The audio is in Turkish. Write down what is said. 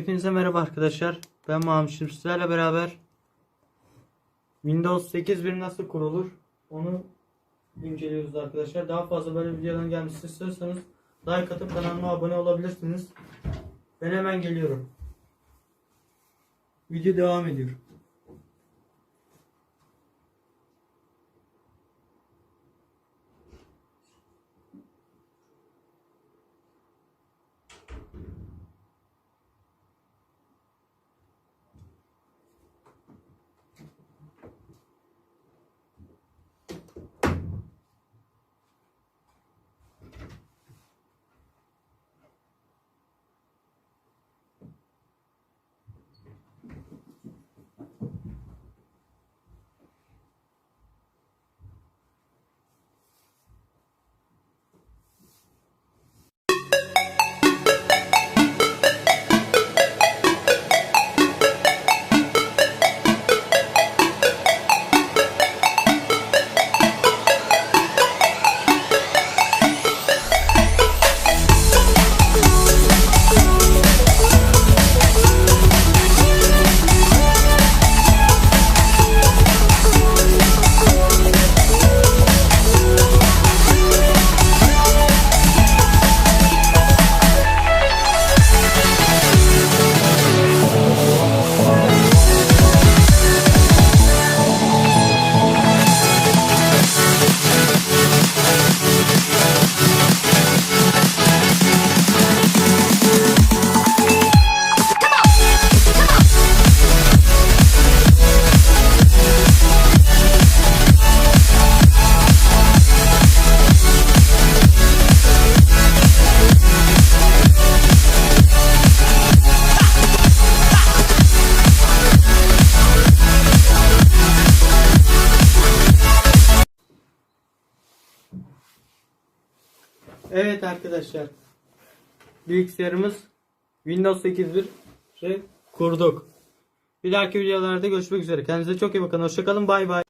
Hepinize merhaba arkadaşlar. Ben Mahmut sizlerle beraber Windows 8.1 nasıl kurulur onu inceliyoruz arkadaşlar. Daha fazla böyle videoların gelmesini istiyorsanız like atıp kanalıma abone olabilirsiniz. Ben hemen geliyorum. Video devam ediyor. Evet arkadaşlar. Bilgisayarımız Windows 8.1 kurduk. Bir dahaki videolarda görüşmek üzere. Kendinize çok iyi bakın. Hoşçakalın. Bay bay.